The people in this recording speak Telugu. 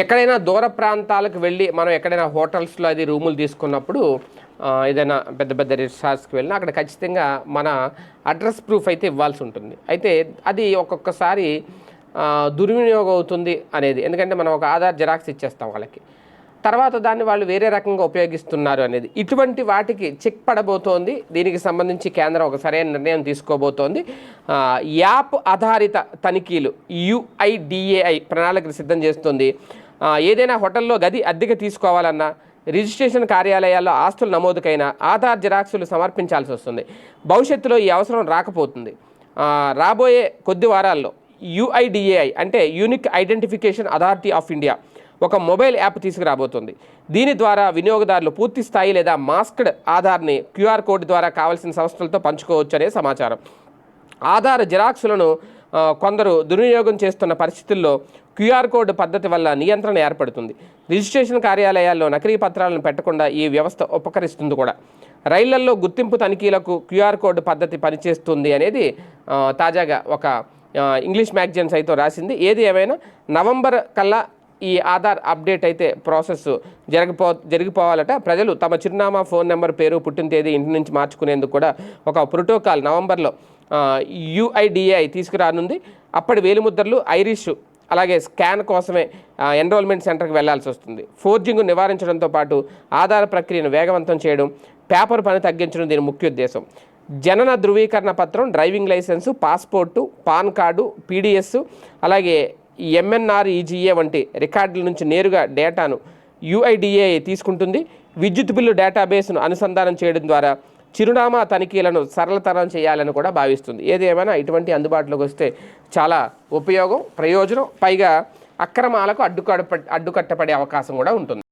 ఎక్కడైనా దూర ప్రాంతాలకు వెళ్ళి మనం ఎక్కడైనా హోటల్స్లో అది రూములు తీసుకున్నప్పుడు ఏదైనా పెద్ద పెద్ద రిసార్ట్స్కి వెళ్ళినా అక్కడ ఖచ్చితంగా మన అడ్రస్ ప్రూఫ్ అయితే ఇవ్వాల్సి ఉంటుంది. అయితే అది ఒక్కొక్కసారి దుర్వినియోగం అవుతుంది అనేది. ఎందుకంటే మనం ఒక ఆధార్ జిరాక్స్ ఇచ్చేస్తాం వాళ్ళకి. తర్వాత దాన్ని వాళ్ళు వేరే రకంగా ఉపయోగిస్తున్నారు అనేది. ఇటువంటి వాటికి చెక్ పడబోతోంది. దీనికి సంబంధించి కేంద్రం ఒక సరైన నిర్ణయం తీసుకోబోతోంది. యాప్ ఆధారిత తనిఖీలు యుఐడిఏఐ ప్రణాళికలు సిద్ధం చేస్తుంది. ఏదైనా హోటల్లో గది అద్దెకి తీసుకోవాలన్నా రిజిస్ట్రేషన్ కార్యాలయాల్లో ఆస్తుల నమోదుకైనా ఆధార్ జిరాక్సులు సమర్పించాల్సి వస్తుంది. భవిష్యత్తులో ఈ అవసరం రాకపోతుంది. రాబోయే కొద్ది వారాల్లో యుఐడిఏఐ అంటే unique identification authority of India ఒక మొబైల్ యాప్ తీసుకురాబోతుంది. దీని ద్వారా వినియోగదారులు పూర్తి స్థాయి లేదా మాస్క్డ్ ఆధార్ని క్యూఆర్ కోడ్ ద్వారా కావాల్సిన సంస్థలతో పంచుకోవచ్చు అనే సమాచారం. ఆధార్ జిరాక్సులను కొందరు దుర్వినియోగం చేస్తున్న పరిస్థితుల్లో క్యూఆర్ కోడ్ పద్ధతి వల్ల నియంత్రణ ఏర్పడుతుంది. రిజిస్ట్రేషన్ కార్యాలయాల్లో నకిలీ పత్రాలను పెట్టకుండా ఈ వ్యవస్థ ఉపకరిస్తుంది కూడా. రైళ్ళల్లో గుర్తింపు తనిఖీలకు క్యూఆర్ కోడ్ పద్ధతి పనిచేస్తుంది అనేది తాజాగా ఒక ఇంగ్లీష్ మ్యాగజైన్ సైతం రాసింది. ఏది ఏమైనా నవంబర్ కల్లా ఈ ఆధార్ అప్డేట్ అయితే ప్రాసెస్ జరగపో జరిగిపోవాలట. ప్రజలు తమ చిరునామా ఫోన్ నెంబర్ పేరు పుట్టిన తేదీ ఇంటి నుంచి మార్చుకునేందుకు కూడా ఒక ప్రోటోకాల్ నవంబర్లో యుఐడిఐ తీసుకురానుంది. అప్పటి వేలిముద్రలు ఐరిష్ అలాగే స్కాన్ కోసమే ఎన్రోల్మెంట్ సెంటర్కి వెళ్ళాల్సి వస్తుంది. ఫోర్జింగ్ నివారించడంతో పాటు ఆధార ప్రక్రియను వేగవంతం చేయడం పేపర్ పని తగ్గించడం దీని ముఖ్య ఉద్దేశం. జనన ధృవీకరణ పత్రం driving licence passport PAN card PDS అలాగే ఎంఎన్ఆర్ ఈజీఏ వంటి రికార్డుల నుంచి నేరుగా డేటాను యుఐడిఏ తీసుకుంటుంది. విద్యుత్ బిల్లు డేటాబేస్ను అనుసంధానం చేయడం ద్వారా చిరునామా తనిఖీలను సరళతరం చేయాలని కూడా భావిస్తుంది. ఏది ఏమైనా ఇటువంటి అందుబాటులోకి వస్తే చాలా ఉపయోగం ప్రయోజనం. పైగా అక్రమాలకు అడ్డుకడ అడ్డుకట్టపడే అవకాశం కూడా ఉంటుంది.